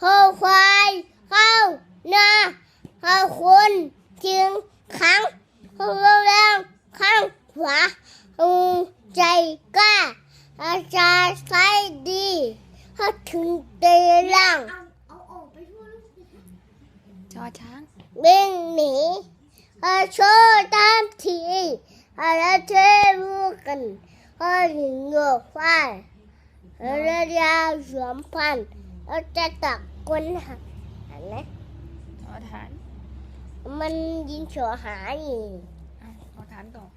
โหควายเข้านาเข้าคนจึงขังเข้าแรงข้างขวาหูใจกล้าอาจารย์ใช้ดีถ้าถึงเตะล่างเอช้างวิ่งหนีอาโชว์ตามทีอะไรเทวูกันอาหญิงโยกฟ้าอะไรยาวสวมพันเราจะตักคนหักเห็นไหมชอฐาน มันยิงโฉหาอีกอะชอฐานก่อน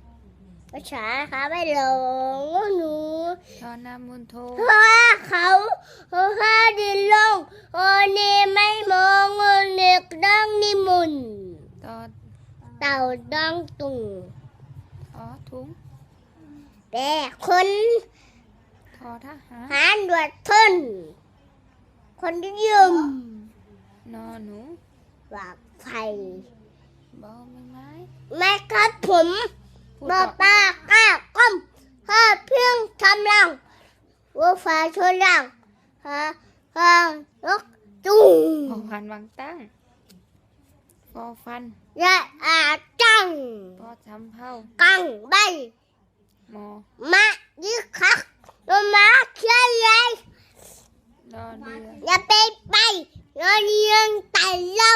ภาษาขาไม่ลงหนูชอนามุนโทเพราะว่าเขาเขาข้าดินลงโอนี่ไม่มองโอเน็กดังนิมุนต์ตอเต่าดังตุงทอทุงแต่คน ทอทหารหารดวดทนคนที่ยืมนอหนูฝากไฟบอใบไม้แม่ครับผมพูดบอต่อปากก้าก้มข้าเพียงทำลังวัวฟ้าชนลังฮะฮะนกจุงพอพันวางตั้งฟอฟันและอาจังพอทำเผากังใบมอมายึกคักลงมาเชื่อเลย ดอเรืออย่าไปไปนอนยังไต่เล่า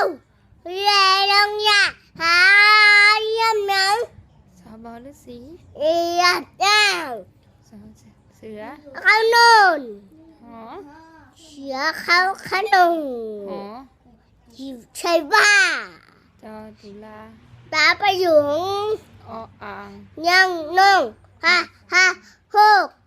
เรลงยาหาเยี่ยมหนังสอบอฤาษีเอียดดาวสอเสือเขาโน่นหอเสือเขาขนมหออยู่ใช่บ้าจอจุฬาตาประยุงออ่างยังนงฮ่าฮ่าโฮกตาโตเก่งมาก